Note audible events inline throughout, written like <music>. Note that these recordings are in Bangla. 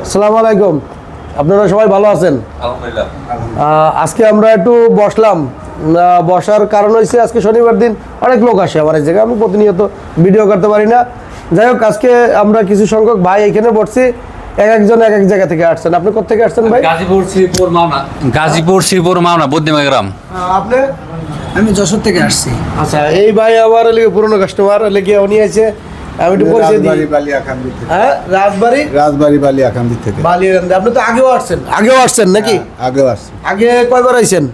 আসসালামু আলাইকুম। আপনারা সবাই ভালো আছেন? আলহামদুলিল্লাহ। আজকে আমরা একটু বসলাম। বসার কারণ হয়েছে আজকে শনিবার দিন। অনেক লোক আসে আমার এই জায়গায় আমি প্রতিনিয়ত ভিডিও করতে পারি না। যাই হোক আজকে আমরা কিছু সংখ্যক ভাই এখানে বসছি। এক একজন এক এক জায়গা থেকে আসছেন। আপনি কোথা কোথেকে আসছেন ভাই? গাজীপুর শ্রীপুর মাওনা। গাজীপুর শ্রীপুর মাওনা বুদ্ধিমা গ্রাম। আপনি? আমি যশোর থেকে আসছি। আচ্ছা এই ভাই আমার লেগে পুরনো কাস্টমার লেগে উনি আছে আমি একটু পরিচয় দিই বালিয়াকান্দি থেকে। হ্যাঁ রাজবাড়ি? রাজবাড়ি বালিয়াকান্দি থেকে। বালিয়াকান্দি আপনি তো আগেও আসছেন। আগেও আসছেন নাকি? আগেও আসছি। আগে কয়বার আইছেন?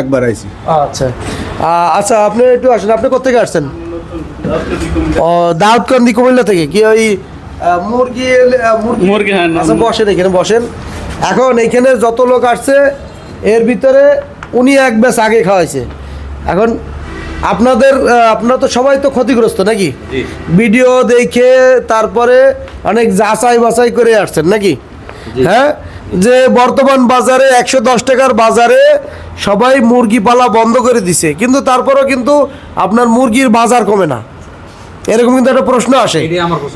একবার আইছি। আচ্ছা। আচ্ছা আপনি একটু আসেন। আপনি কোথেকে আসছেন? ও দাউদকান্দি কুমিল্লা থেকে। কি ওই মুরগি মুরগি? মুরগি, হ্যাঁ, আচ্ছা বসেন এখানে বসেন। এখন এইখানে যত লোক আসছে এর ভিতরে উনি এক ব্যাস আগে খাওয়াইছে। এখন আপনাদের আপনারা তো সবাই তো ক্ষতিগ্রস্ত নাকি? ভিডিও দেখে তারপরে অনেক যাচাই বাছাই করে আসছেন নাকি? হ্যাঁ? যে বর্তমান বাজারে একশো দশ টাকার বাজারে সবাই মুরগি পালা বন্ধ করে দিছে কিন্তু তারপরেও কিন্তু আপনার মুরগির বাজার কমে না। এরকম কিন্তু একটা প্রশ্ন আসে।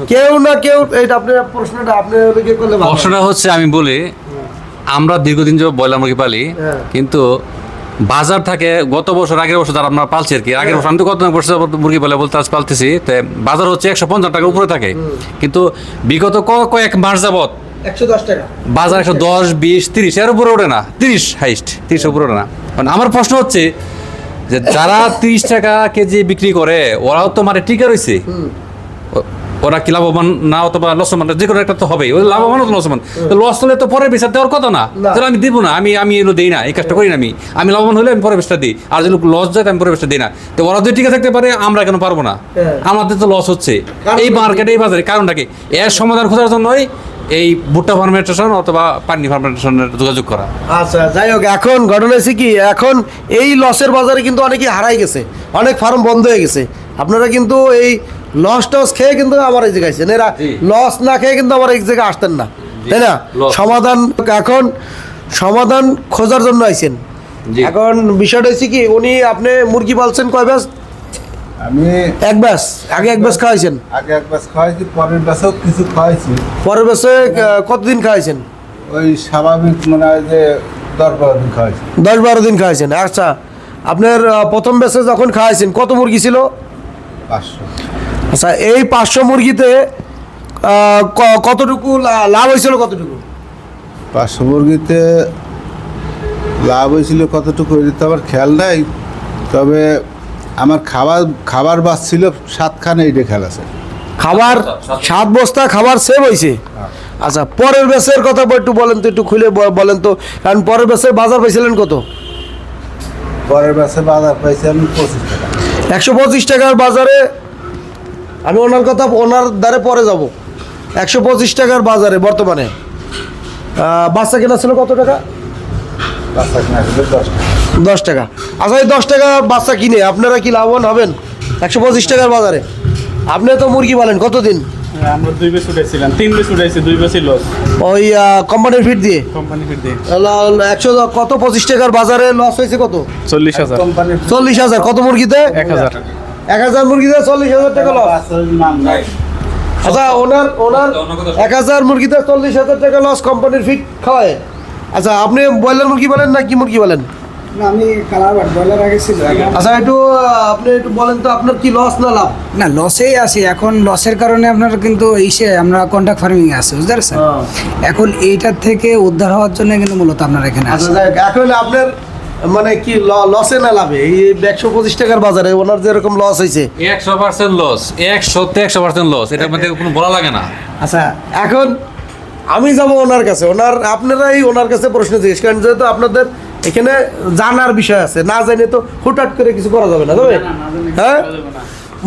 কেউ না কেউ এটা আপনার প্রশ্নটা আপনি করলে প্রশ্নটা হচ্ছে আমি বলি আমরা দীর্ঘদিন যাবত ব্রয়লার মুরগি পালি হ্যাঁ। কিন্তু বাজার থাকে গত বছর আগের বছর যারা আমরা পালছি আর কি আগের বছর আমি তো কত বছর মুরগি পালে বলতে আজ পালতেছি তো বাজার হচ্ছে একশো পঞ্চাশ টাকার উপরে থাকে। কিন্তু বিগত ক- কয়েক মাস যাবত বাজার একশো দশ বিশ তিরিশ এর উপরে ওঠে না তিরিশ হাইস্ট তিরিশের উপরে ওঠে না। মানে আমার প্রশ্ন হচ্ছে যে যারা তিরিশ টাকা কেজি বিক্রি করে ওরাও তো মানে টিকা রয়েছে। ওরা কি লাভবান না অথবা লসমান যে কোনো একটা তো হবেই। ওদের লাভবান অথবা লসমান লস হলে তো পরের বিচার দেওয়ার কথা না। তাহলে আমি দিব না। আমি আমি এগুলো দিই না। এই কাজটা করি না আমি। আমি লাভবান হলে আমি পরের বিচার দিই। আর যদি লস যায় আমি পরের বিচার দিই না। তো ওরা যদি টিকে থাকতে পারে আমরা কেন পারব না? হ্যাঁ। আমাদের তো লস হচ্ছে। এই? মার্কেটে এই বাজারে। কারণটা কি? এর সমাধান খোঁজার জন্যই এই ভুট্টা ফার্মেন্টেশন অথবা পানি ফার্মেন্টেশনের যোগাযোগ করা। আচ্ছা যাই হোক এখন ঘটনা হয়েছে কি? এখন এই লসের বাজারে কিন্তু অনেকেই হারাই গেছে। অনেক ফার্ম বন্ধ হয়ে গেছে। আপনারা কিন্তু এই লস টস খেয়ে কিন্তু আমার এই জায়গায় এরা লস না খেয়ে কিন্তু আমার এই জায়গায় আসতেন না। তাই না? সমাধান এখন সমাধান খোঁজার জন্য আইছেন। এখন বিষয়টা হচ্ছে কি উনি আপনি মুরগি পালছেন কয় ব্যাস? আমি এক ব্যাস আগে এক ব্যাস খাওয়াইছেন? আগে একবার খাওয়াইছি পরের বাসেও কিছু খাওয়াইছি। পরের ব্যাসে কতদিন খাওয়াইছেন? ওই স্বাভাবিক মনে যে দশ বারো দিন খাওয়াইছি। দশ বারো দিন খাওয়াইছেন। আচ্ছা আপনার প্রথম ব্যাসে যখন খাওয়াইছেন কত মুরগি ছিল? পাঁচশো। আচ্ছা এই পাঁচশো মুরগিতে কতটুকু লাভ হয়েছিল কতটুকু? পাঁচশো মুরগিতে লাভ হয়েছিল কতটুকু তো আমার খেয়াল নাই তবে আমার খাবার খাবার বাঁচছিল সাতখানে এইটা খেয়াল আছে। খাবার সাত বস্তা খাবার সেভ হয়েছে। আচ্ছা পরের বেসের কথা একটু বলেন তো একটু খুলে বলেন তো কারণ পরের বেসের বাজার পাইছিলেন কত? পরের বাসে বাজার পাইছি আমি পঁচিশ টাকা। একশো পঁচিশ টাকার বাজারে আমি ওনার কথা ওনার দ্বারে পরে যাব। একশো পঁচিশ টাকার বাজারে বর্তমানে। বাচ্চা কেনা ছিল কত টাকা? দশ টাকা। আচ্ছা এই দশ টাকা বাচ্চা কিনে আপনারা কি লাভবান হবেন? একশো পঁচিশ টাকার বাজারে। আপনি তো মুরগি পালেন কতদিন? আমরা দুই বেশ উঠাইছিলাম তিন বেশ উঠাইছি দুই বেশই লস ওই কোম্পানির ফিট দিয়ে? কোম্পানি ফিট দিয়ে। একশো কত পঁচিশ টাকার বাজারে লস হয়েছে কত? চল্লিশ হাজার। চল্লিশ হাজার। কত মুরগিতে? এক হাজার। এক হাজার মুরগিতে চল্লিশ হাজার টাকা লস আচ্ছা ওনার ওনার এক হাজার মুরগিতে চল্লিশ হাজার টাকা লস কোম্পানির ফিট খাওয়ায়। আচ্ছা আপনি ব্রয়লার মুরগি বলেন না কি মুরগি বলেন না আমি কালারবাট ব্রয়লার আগে ছিল। আচ্ছা একটু আপনি একটু বলেন তো আপনার কি লস না লাভ? না লসেই আছি। এখন লসের কারণে আপনার কিন্তু ইসে আমরা কন্ট্রাক্ট ফার্মিং এ আছি বুঝতে পারছেন? হ্যাঁ। এখন এইটার থেকে উদ্ধার হওয়ার জন্য কিন্তু মূলত আপনার এখানে আচ্ছা এখন আপনার মানে কি লসে না লাভে? এই একশো পঁচিশ টাকার বাজারে ওনার যেরকম লস হয়েছে একশো পার্সেন্ট লস একশোতে একশো পার্সেন্ট লস এটার মধ্যে কোনো বলা লাগে না। আচ্ছা এখন আমি যাব ওনার কাছে। ওনার আপনারাই ওনার কাছে প্রশ্ন জিজ্ঞেস করেন যেহেতু আপনাদের এখানে জানার বিষয় আছে না জানে তো হুটহাট করে কিছু করা যাবে না তবে? হ্যাঁ?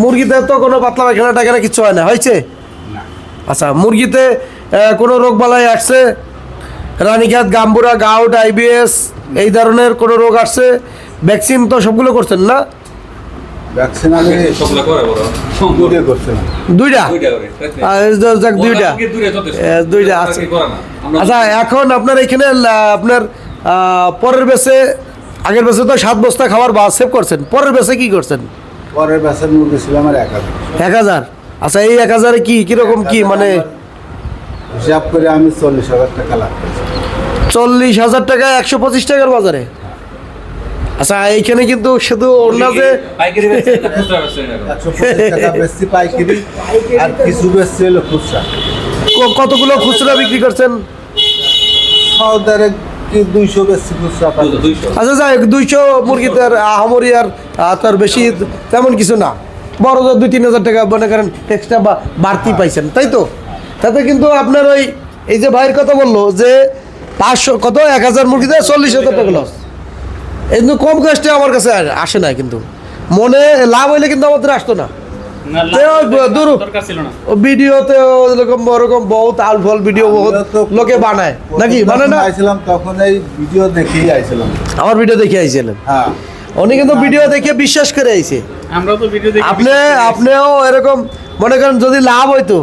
মুরগিতে তো কোনো পাতলা পায়খানা টাইখানা কিছু হয় না হয়েছে? আচ্ছা মুরগিতে কোনো রোগ বালাই আসছে? রানীঘাট গাম্বুরা গাউট আইবিএস এই ধরনের কোনো রোগ আসছে? ভ্যাকসিন তো সবগুলো করছেন না? ভ্যাকসিন আমি সবগুলো করে বড়। দুটো করছিলাম দুইটা? দুইটা দুইটা। আচ্ছা এখন আপনার এখানে আপনার পরের বেসে আগের বেসে তো সাত বস্তা খাবার বা সেভ করছেন। পরের বেসে কি করছেন? পরের বাসের মুরগি ছিল আমার এক হাজার। এক হাজার? আচ্ছা এই এক হাজারে কি কীরকম কি মানে হিসাব করে আমি চল্লিশ হাজার টাকা লাভ করেছি। চল্লিশ হাজার টাকা একশো পঁচিশ টাকার বাজারে? আচ্ছা এইখানে কিন্তু শুধু যে পাইকারি আর কিছু বেচছি হলো খুচরা। কতগুলো খুচরা বিক্রি করছেন? দুইশো খুচরা আচ্ছা যাই হোক দুইশো মুরগিতে আর আহামরি আর তার বেশি তেমন কিছু না। বড় দুই তিন হাজার টাকা মনে করেন এক্সট্রা বা বাড়তি পাইছেন তাই তো? তাতে কিন্তু আপনার ওই এই যে ভাইয়ের কথা বলল যে পাঁচশো কত? এক হাজার মুরগিতে চল্লিশ হাজার টাকা লস এই কিন্তু কম কাজটা আমার কাছে আসে না কিন্তু। মনে লাভ হইলে কিন্তু আমাদের আসতো না। না, তেও লাভ দূর। দরকার ছিল না। ও ভিডিওতে ওরকম ওরকম বহুত ভিডিও বহুত লোকে বানায়। নাকি? বানায় না? আইছিলাম তখন এই ভিডিও দেখেই আইছিলাম। আমার ভিডিও দেখে আইছিলেন। হ্যাঁ। উনি কিন্তু ভিডিও দেখে বিশ্বাস করে আইছে। আমরাও তো ভিডিও দেখি আপনি আপনিও এরকম মনে করেন যদি লাভ হইতো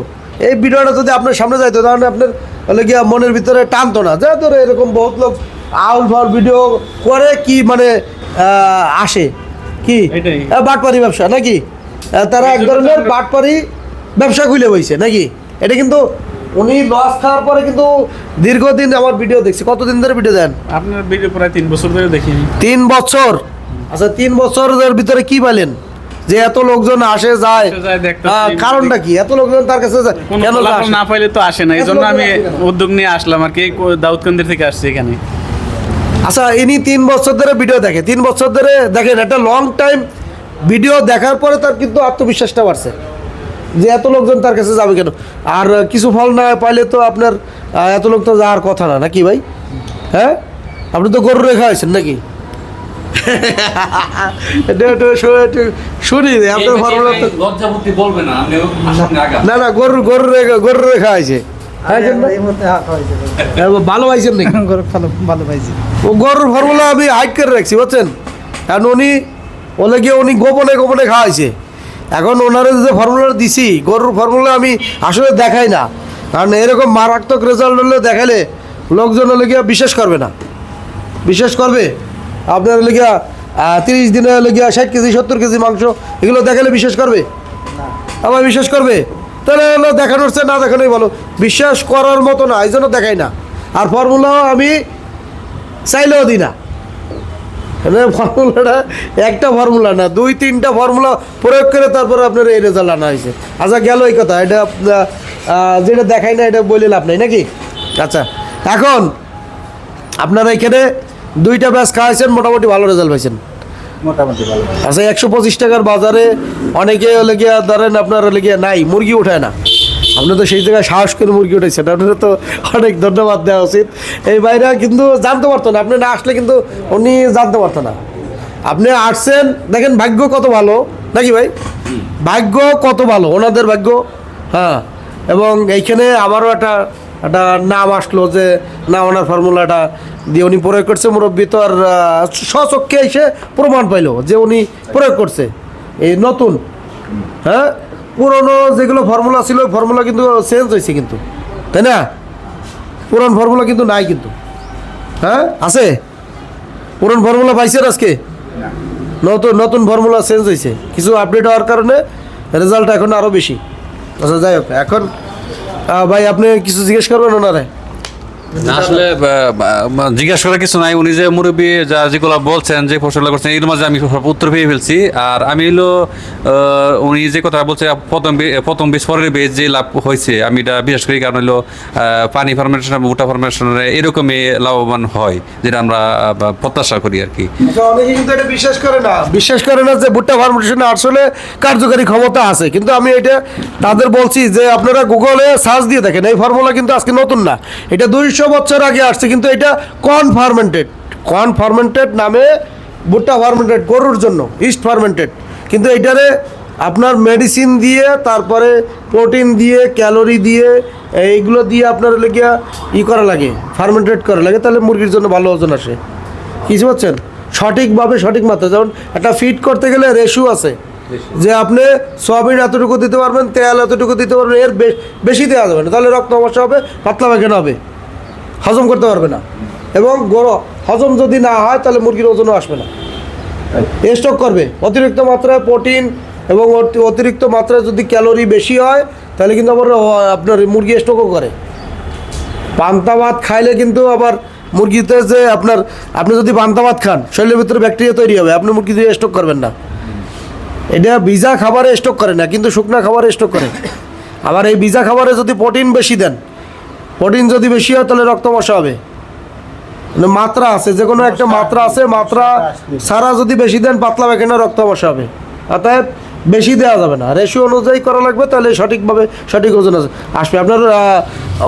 এই ভিডিওটা যদি আপনার সামনে যাইতো তাহলে আপনার হলে গিয়া মনের ভিতরে টানতো না। যে ধরো এরকম বহুত লোক আউল ফাউল ভিডিও করে কি মানে আসে। কি? বাটপারি ব্যবসা নাকি? তারা এক ধরনের বাটপারি ব্যবসা খুলে বইছে নাকি? এটা কিন্তু উনি লস খাওয়ার পরে কিন্তু দীর্ঘদিন আমার ভিডিও দেখছি। কতদিন ধরে ভিডিও দেন? আপনার ভিডিও প্রায় তিন বছর ধরে দেখিনি। তিন বছর? আচ্ছা তিন বছরের ভিতরে কি পেলেন যে এত লোকজন আসে যায়। কারণটা কি? এত লোকজন তার কাছে কোনো না পাইলে তো আসে না এই জন্য আমি উদ্যোগ নিয়ে আসলাম আর কি কো- দাউদকান্দির থেকে আসছি এখানে। আচ্ছা ইনি তিন বছর ধরে ভিডিও দেখে তিন বছর ধরে দেখেন একটা লং টাইম ভিডিও দেখার পরে তার কিন্তু আত্মবিশ্বাসটা বাড়ছে। যে এত লোকজন তার কাছে যাবে কেন? আর কিছু ফল না পাইলে তো আপনার এত লোক তো যাওয়ার কথা না নাকি ভাই? হ্যাঁ? আপনি তো গরু রেখা হয়েছেন নাকি এটা একটু শু- একটু শুনি আপনার ফর্মুলা তো না আপনি সামনে আগা না না গরুর গরুর রেখা গরুর? হ্যাঁ, ভালো পাইছেন নাকি? ভালো পাইছি। ও গরুর ফর্মুলা আমি হাইট করে রাখছি বুঝছেন? কারণ উনি ওলে গিয়ে উনি গোপনে গোপনে খাওয়াইছে। এখন ওনারা যে ফর্মুলা দিছি গরুর ফর্মুলা আমি আসলে দেখাই না। কারণ এরকম মারাত্মক রেজাল্ট হলে দেখালে লোকজন হলে গিয়ে বিশ্বাস করবে না। বিশ্বাস করবে? আপনার হলে তিরিশ দিনে হলে ষাট কেজি সত্তর কেজি মাংস এগুলো দেখালে বিশ্বাস করবে? আবার বিশ্বাস করবে? তাহলে হলো দেখানোর চেয়ে না দেখানোই ভালো। বিশ্বাস করার মতো না এই জন্য দেখাই না। আর ফর্মুলাও আমি চাইলেও দিই না। ফর্মুলাটা একটা ফর্মুলা না দুই তিনটা ফর্মুলা প্রয়োগ করে তারপরে আপনার এই রেজাল্ট আনা হয়েছে। আচ্ছা গেল এই কথা এটা যেটা দেখাই না এটা বলে লাভ নাই নাকি? আচ্ছা এখন আপনারা এখানে দুইটা ব্যাচ খাওয়াইছেন মোটামুটি ভালো রেজাল্ট পাইছেন। মোটামুটি ভালো। আচ্ছা একশো পঁচিশ টাকার বাজারে অনেকে হলে গিয়া ধরেন আপনার হলে গিয়া নাই মুরগি উঠায় না। আপনি তো সেই জায়গায় সাহস করে মুরগি উঠেছেন আপনার তো অনেক ধন্যবাদ দেওয়া উচিত। এই বাইরে কিন্তু জানতে পারতো না আপনি না আসলে কিন্তু উনি জানতে পারতো না। আপনি আসছেন দেখেন ভাগ্য কত ভালো নাকি ভাই? ভাগ্য কত ভালো ওনাদের ভাগ্য হ্যাঁ। এবং এইখানে আমারও একটা একটা নাম আসলো যে না ওনার ফর্মুলাটা দিয়ে উনি প্রয়োগ করছে মুরব্বী তো আর স্বচক্ষে এসে প্রমাণ পাইলো যে উনি প্রয়োগ করছে। এই নতুন হ্যাঁ? পুরনো যেগুলো ফর্মুলা ছিল ফর্মুলা কিন্তু চেঞ্জ হয়েছে কিন্তু তাই না? পুরান ফর্মুলা কিন্তু নাই কিন্তু হ্যাঁ? আছে? পুরান ফর্মুলা পাইছেন আজকে? নতুন নতুন ফর্মুলা চেঞ্জ হয়েছে কিছু আপডেট হওয়ার কারণে রেজাল্ট এখন আরও বেশি। আচ্ছা যাই হোক এখন ভাই আপনি কিছু জিজ্ঞেস করবেন ওনারে? আসলে জিজ্ঞাসা করার কিছু নাই। উনি যে মুরব্বী যা যেগুলো বলছেন যে করছেন এর মাঝে আমি উত্তর পেয়ে ফেলছি। আর আমি হলো উনি যে কথা বলছে প্রথম প্রথম পরের যে লাভ হয়েছে আমি এটা বিশেষ করি কারণ হলো পানি ফার্মেশনের এরকমই লাভবান হয় যেটা আমরা প্রত্যাশা করি আর কি। আচ্ছা, বিশ্বাস করে না। বিশ্বাস করে না যে ভুট্টা ফার্মেশনে আসলে কার্যকারী ক্ষমতা আছে। কিন্তু আমি এটা তাদের বলছি যে আপনারা গুগলে সার্চ দিয়ে দেখেন এই ফর্মুলা কিন্তু আজকে নতুন না। এটা দুইশো বছর আগে আসছে কিন্তু এটা কর্ন ফার্মেন্টেড কর্ন ফার্মেন্টেড নামে ভুট্টা ফার্মেন্টেড গরুর জন্য ইস্ট ফার্মেন্টেড কিন্তু এটারে আপনার মেডিসিন দিয়ে তারপরে প্রোটিন দিয়ে ক্যালোরি দিয়ে এইগুলো দিয়ে আপনার লেগে ই করা লাগে ফার্মেন্টেড করা লাগে তাহলে মুরগির জন্য ভালো ওজন আসে। কিছু পাচ্ছেন সঠিকভাবে সঠিক মাত্রা যেমন একটা ফিট করতে গেলে রেশু আছে। যে আপনি সোয়াবিন এতটুকু দিতে পারবেন তেল এতটুকু দিতে পারবেন এর বেশি দেওয়া যাবে না তাহলে রক্ত সমস্যা হবে পাতলা পায়খানা হবে। হজম করতে পারবে না। এবং গরম হজম যদি না হয়, তাহলে মুরগির ওজনও আসবে না। স্টক করবে। অতিরিক্ত মাত্রায় প্রোটিন এবং অতিরিক্ত মাত্রায় যদি ক্যালোরি বেশি হয়, তাহলে কিন্তু আবার আপনার মুরগি স্টকও করে। পান্তা ভাত খাইলে কিন্তু আবার মুরগিতে যে আপনার, আপনি যদি পান্তা ভাত খান, শরীরের ভিতরে ব্যাকটেরিয়া তৈরি হবে। আপনি মুরগি দিয়ে স্টক করবেন না। এটা ভিজা খাবারে স্টক করে না, কিন্তু শুকনা খাবারে স্টক করে। আবার এই ভিজা খাবারে যদি প্রোটিন বেশি দেন প্রোটিন যদি বেশি হয় তাহলে রক্ত মশা হবে। মানে মাত্রা আছে যে কোনো একটা মাত্রা আছে মাত্রা সারা যদি বেশি দেন পাতলা পায়খানা রক্ত মশা হবে। অতএব বেশি দেওয়া যাবে না। রেশিও অনুযায়ী করা লাগবে তাহলে সঠিকভাবে সঠিক ওজন আছে। আসবে আপনার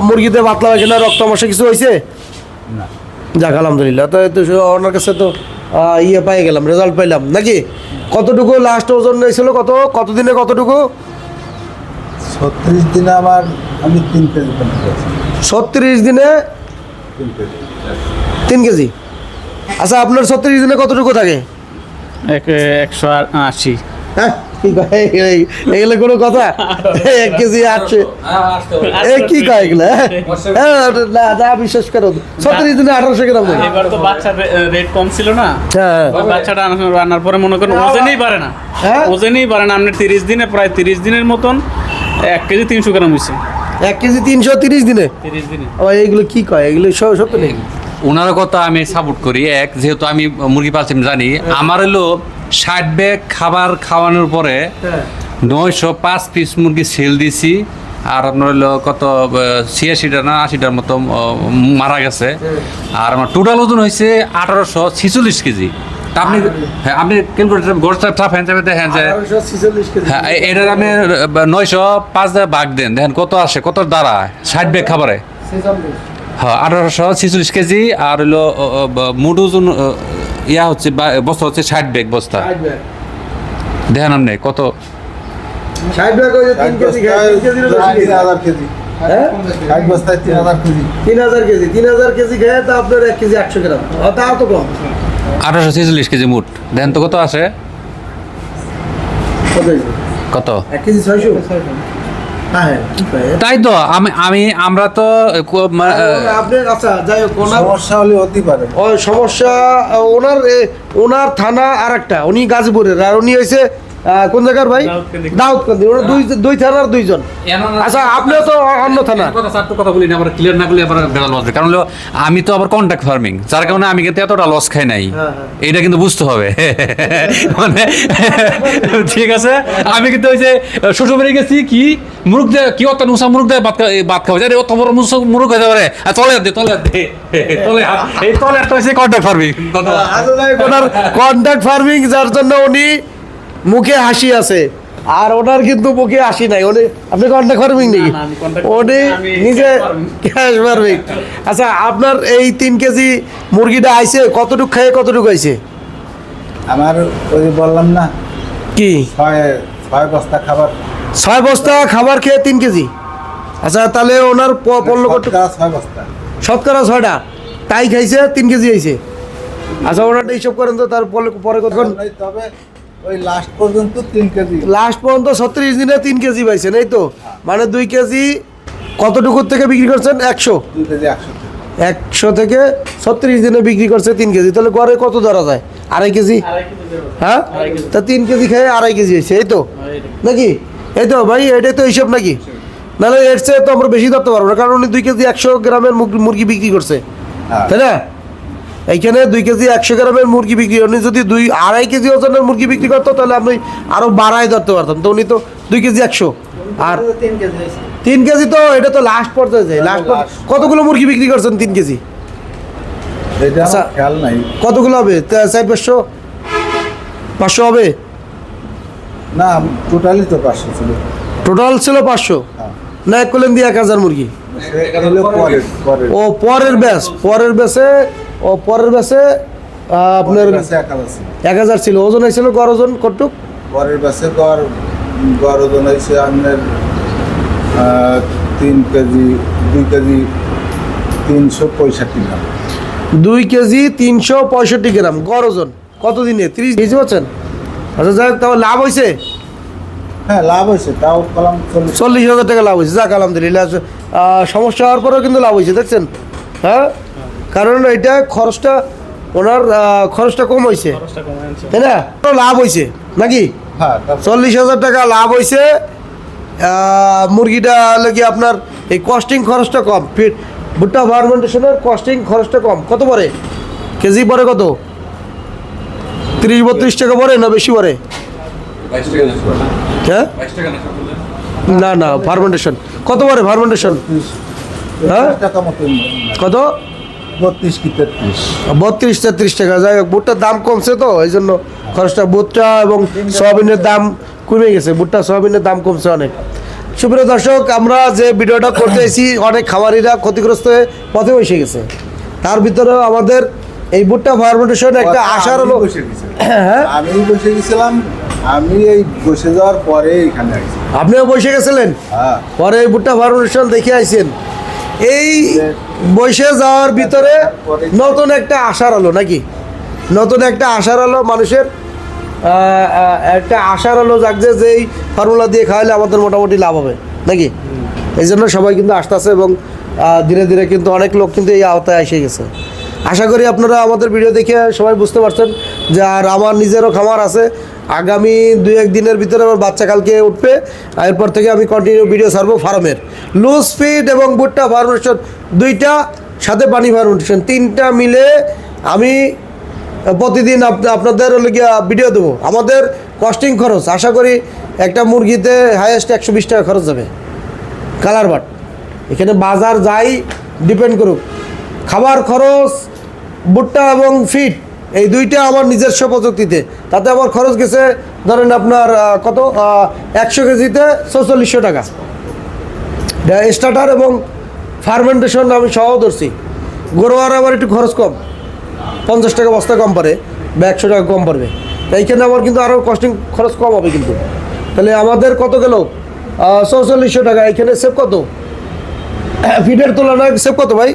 মুরগিতে পাতলা পায়খানা রক্ত মশা কিছু হয়েছে? না। যাক আলহামদুলিল্লাহ। তো তো ওনার কাছে তো ইয়ে পাই গেলাম রেজাল্ট পাইলাম। নাকি? কতটুকু লাস্ট ওজন নিয়েছিল কত? কতদিনে কতটুকু? ছত্রিশ দিনে আমার আমি তিন কেজি ছত্রিশ দিনে তিন কেজি। আচ্ছা আপনার ছত্রিশ দিনে কতটুকু থাকে? এক একশো আশি। হ্যাঁ এগুলো কোনো কথা? এক কেজি আটশো। এ কি কয় এগুলো? হ্যাঁ? হ্যাঁ, না বিশ্বাস করো। দিনে আঠারোশো গ্রাম এবার তো রেট কম ছিল না। হ্যাঁ। বাচ্চাটা আনার পরে মনে করেন ওজনেই পারে না। হ্যাঁ? ওজনেই পারে না। আপনার তিরিশ দিনে প্রায় তিরিশ দিনের মতন এক কেজি তিনশো গ্রাম হয়েছে। এক কেজি তিনশো তিরিশ দিনে? তিরিশ দিনে। আবার এইগুলো কি কয়? এগুলো সত্য নেই ওনার কথা আমি সাপোর্ট করি এক যেহেতু আমি মুরগি পালছি জানি আমার হলো ষাট ব্যাগ খাবার খাওয়ানোর পরে হ্যাঁ। নয়শো পাঁচ পিস মুরগি সেল দিছি আর আপনার হলো কত ছিয়াশিটা না আশিটার মতো মারা গেছে। আর আমার টোটাল ওজন হয়েছে আঠারোশো ছিচল্লিশ কেজি। তা আপনি হ্যাঁ আপনি ক্যালকুলেটার গোড়টা টাফ হ্যাঁ যাবে দেখেন যে হ্যাঁ আপনি নয়শো পাঁচ দিয়ে ভাগ দেন। দেখেন কত আসে কত দাঁড়ায় ষাট ব্যাগ খাবারে। হ্যাঁ আঠারোশো ছিচল্লিশ কেজি আর হলো মোট ওজন ইয়া হচ্ছে বস্তা হচ্ছে ষাট ব্যাগ বস্তা। দেখেন আপনি কত। ষাট ব্যাগ কেজি তিন। হাজার কেজি। হ্যাঁ? এক তিন হাজার কেজি। তিন হাজার কেজি তিন হাজার কেজি খেয়ে তো আপনার এক কেজি একশো গ্রাম। তাও তো কম। আঠারোশো ছেচল্লিশ কেজি মুট। দেন তো কত আছে? কত? তাই তো আমি আমি আমরা তো আপনি আচ্ছা যাই হোক ওনার সমস্যা হলে হতে পারে। সমস্যা ওনার ওনার থানা আর একটা উনি গাজীপুরের আর উনি হয়েছে কোন জায়গার ভাই? দাউদকান্দি। ওরা দুই দুই থানার দুইজন। আচ্ছা আপনিও তো অন্য থানা কথা বলি না আবার ক্লিয়ার না করলে আবার বেড়া লস কারণ আমি তো আবার কন্ট্যাক্ট ফার্মিং যার কারণে আমি কিন্তু এতটা লস খাই নাই। হ্যাঁ, হ্যাঁ। এটা কিন্তু বুঝতে হবে। <laughs> মানে ঠিক আছে? আমি কিন্তু ওই যে শ্বশুর বাড়ি গেছি কি মুরুখ দেয় কি অত নুসা মুরুখ দেয় ভাত ভাত খাওয়া যায়? অত বড় মুসা মুরুখ হয়ে যাবে তলে দে তলে দে। <laughs> তলে এই তলে হাতটা হচ্ছে কন্ট্যাক্ট ফার্মিং ওনার কন্ট্যাক্ট ফার্মিং যার জন্য উনি মুখে হাসি আছে। আর ওনার কিন্তু মুখে হাসি নাই। উনি আপনি কন্ট্যাক্ট ফার্মিং নাকি? না, আমি contact- উনি আমি নিজে ক্যাশ ফার্মিং আচ্ছা আপনার এই তিন কেজি মুরগিটা আইছে কতটুক খেয়ে কতটুকু আইছে? আমার ওই বললাম না কি? ছয় ছয় বস্তা খাবার। ছয় বস্তা খাবার খেয়ে তিন কেজি? আচ্ছা তাহলে ওনার পড়ল কত শতকরা ছয় বস্তা। শতকরা ছয়টা? তাই খাইছে তিন কেজি আইছে। আচ্ছা ওনারটা হিসাব করেন তো তার পরে পরে কতক্ষণ তবে ওই লাস্ট পর্যন্ত তিন কেজি। লাস্ট পর্যন্ত ছত্রিশ দিনে তিন কেজি পাইছেন এই তো? মানে দুই কেজি কতটুকুর থেকে বিক্রি করছেন? একশো? দুই কেজি একশো একশো থেকে ছত্রিশ দিনে বিক্রি করছে তিন কেজি। তাহলে গড়ে কত ধরা যায়? আড়াই কেজি? হ্যাঁ? তা তিন কেজি খেয়ে আড়াই কেজি হয়েছে এই তো? নাকি? এই তো ভাই এটাই তো হিসাব নাকি? নাহলে এর চেয়ে তো আমরা বেশি ধরতে পারব না কারণ উনি দুই কেজি একশো গ্রামের মুরগি- মুরগি বিক্রি করছে। হ্যাঁ। তাই না? এইখানে দুই কেজি একশো গ্রামের মুরগি বিক্রি উনি যদি দুই আড়াই কেজি ওজনের মুরগি বিক্রি করতো তাহলে আমি আরও বাড়াই ধরতে পারতাম তো উনি তো দুই কেজি একশো। আর তিন কেজি তো এটা তো লাস্ট পর্যায়ে যায়। লাস্ট কতগুলো মুরগি বিক্রি করছেন তিন কেজি? আচ্ছা। কতগুলো হবে? চার পাঁচশো? পাঁচশো হবে? না টোটালি তো পাঁচশো ছিল। টোটাল ছিল পাঁচশো। হ্যাঁ। না এক করলেন দিয়ে এক হাজার মুরগি। ও পরের ব্যাস। পরের ব্যাসে ও পরের আহ, আপনার এক হাজার ছিল ওজন হয়েছিল গড় ওজন কটুক পরের বাসে গড় গড় ওজন হয়েছে আপনার তিন কেজি দুই কেজি তিনশো পঁয়ষট্টি গ্রাম। দুই কেজি তিনশো পঁয়ষট্টি গ্রাম গড় ওজন কত দিনে তিরিশ বুঝতে পারছেন? আচ্ছা যাই হোক তাও লাভ হয়েছে? হ্যাঁ লাভ হয়েছে তাও কলাম চল্লিশ। হাজার টাকা লাভ হয়েছে যাক আলহামদুলিল্লাহ সমস্যা হওয়ার পরেও কিন্তু লাভ হয়েছে দেখছেন? হ্যাঁ? কারণ এটা খরচটা ওনার খরচটা কম হয়েছে তাই না? লাভ হয়েছে নাকি? হ্যাঁ চল্লিশ হাজার টাকা লাভ হয়েছে মুরগিটা কি আপনার এই কস্টিং খরচটা কম। ফিট ভুট্টা ফার্মেন্টেশনের কস্টিং খরচটা কম। কত পড়ে? কেজি পড়ে কত? তিরিশ বত্রিশ টাকা পড়ে না বেশি পড়ে? হ্যাঁ? না না ফার্মেন্টেশন কত পড়ে ফার্মেন্টেশন হ্যাঁ? কত? বত্রিশ কি তেত্রিশ। বত্রিশ তেত্রিশ টাকা। যাই হোক ভুট্টার দাম কমছে তো এই জন্য খরচটা ভুট্টা এবং সয়াবিনের দাম কমে গেছে। ভুট্টা সয়াবিনের দাম কমছে অনেক। সুপ্রিয় দর্শক আমরা যে ভিডিওটা করতে এসেছি অনেক খামারিরা ক্ষতিগ্রস্ত হয়ে পথে বসে গেছে। তার ভিতরেও আমাদের এই ভুট্টা ফার্মেন্টেশন একটা আশার হলো হ্যাঁ আমি বসে গেছিলাম আমি এই বসে যাওয়ার পরে এখানে আপনিও বসে গেছিলেন? হ্যাঁ। পরে এই ভুট্টা ফার্মেন্টেশন দেখে আইছেন। এই বসে যাওয়ার ভিতরে নতুন একটা আশার আলো নাকি? নতুন একটা আশার আলো মানুষের একটা আশার আলো জাগছে যে এই ফর্মুলা দিয়ে খাওয়ালে আমাদের মোটামুটি লাভ হবে, নাকি? এই জন্য সবাই কিন্তু আসতেছে এবং ধীরে ধীরে কিন্তু অনেক লোক কিন্তু এই আওতায় এসে গেছে। আশা করি আপনারা আমাদের ভিডিও দেখে সবাই বুঝতে পারছেন যে আর আমার নিজেরও খামার আছে আগামী দু এক দিনের ভিতরে আমার বাচ্চা কালকে উঠবে। এরপর থেকে আমি কন্টিনিউ ভিডিও ছাড়বো ফার্মের। লুজ ফিড এবং ভুট্টা ফার্মেশন দুইটা, সাথে পানি ফার্মেশন তিনটা মিলে আমি প্রতিদিন আপনাদের ভিডিও দেবো। আমাদের কস্টিং খরচ, আশা করি একটা মুরগিতে হাইয়েস্ট একশো বিশ টাকা খরচ যাবে। Colour but. এখানে বাজার যাই ডিপেন্ড করুক। খাবার খরচ ভুট্টা এবং ফিট এই দুইটা আমার নিজস্ব প্রযুক্তিতে। তাতে আমার খরচ গেছে ধরেন আপনার কত? একশো কেজিতে চৌচল্লিশশো টাকা। স্টার্টার এবং ফার্মেন্টেশন আমি সহ ধরছি। গরুয়ার আবার একটু খরচ কম। পঞ্চাশ টাকা বস্তা কম পারে বা একশো টাকা কম পারবে এইখানে আমার কিন্তু আরও কস্টিং খরচ কম হবে কিন্তু। তাহলে আমাদের কত গেল? চৌচল্লিশশো টাকা। এখানে সেভ কত? <coughs> ফিটের তুলনায় সেভ কত ভাই?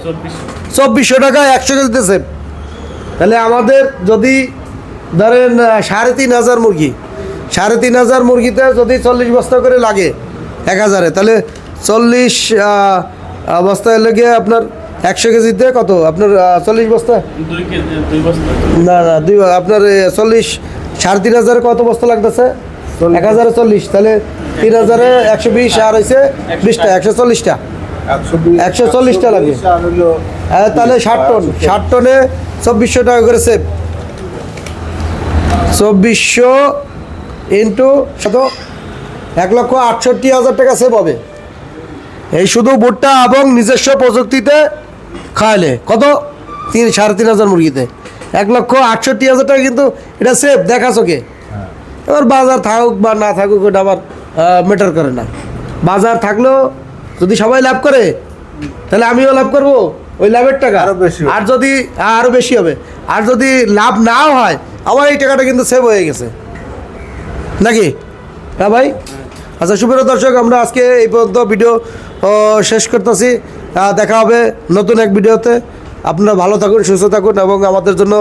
চব্বিশশো। টাকা একশো কেজিতে সেভ তাহলে আমাদের যদি ধরেন সাড়ে তিন হাজার মুরগি সাড়ে তিন হাজার মুরগিতে যদি চল্লিশ বস্তা করে লাগে এক হাজারে তাহলে চল্লিশ বস্তা লেগে আপনার একশো কেজিতে কত? আপনার চল্লিশ বস্তা? না না দুই আপনার চল্লিশ সাড়ে তিন হাজারে কত বস্তা লাগতেছে? এক হাজারে চল্লিশ তাহলে তিন হাজারে একশো বিশ আর হয়েছে বিশটা একশো চল্লিশটা। একশো একশো চল্লিশটা লাগে। হ্যাঁ তাহলে ষাট টন ষাট টনে চব্বিশশো টাকা করে সেভ চব্বিশশো ইন্টু শত এক লক্ষ আটষট্টি হাজার টাকা সেভ হবে। এই শুধু ভুট্টা এবং নিজস্ব প্রযুক্তিতে খাওয়ালে কত? তিন, সাড়ে তিন হাজার মুরগিতে। এক লক্ষ আটষট্টি হাজার টাকা কিন্তু এটা সেভ দেখা চোখে এবার বাজার থাকুক বা না থাকুক ওটা আবার ম্যাটার করে না। বাজার থাকলেও যদি সবাই লাভ করে, তাহলে আমিও লাভ করব। ওই লাভের টাকা? আরও বেশি আর যদি আরও বেশি হবে। আর যদি লাভ নাও হয় আমার এই টাকাটা কিন্তু সেভ হয়ে গেছে। নাকি? হ্যাঁ ভাই? আচ্ছা সুপ্রিয় দর্শক আমরা আজকে এই পর্যন্ত ভিডিও শেষ করতেছি। দেখা হবে নতুন এক ভিডিওতে আপনারা ভালো থাকুন সুস্থ থাকুন এবং আমাদের জন্য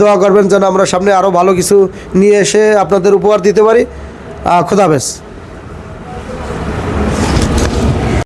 দোয়া করবেন যেন আমরা সামনে আরও ভালো কিছু নিয়ে এসে আপনাদের উপহার দিতে পারি। খোদাবেশ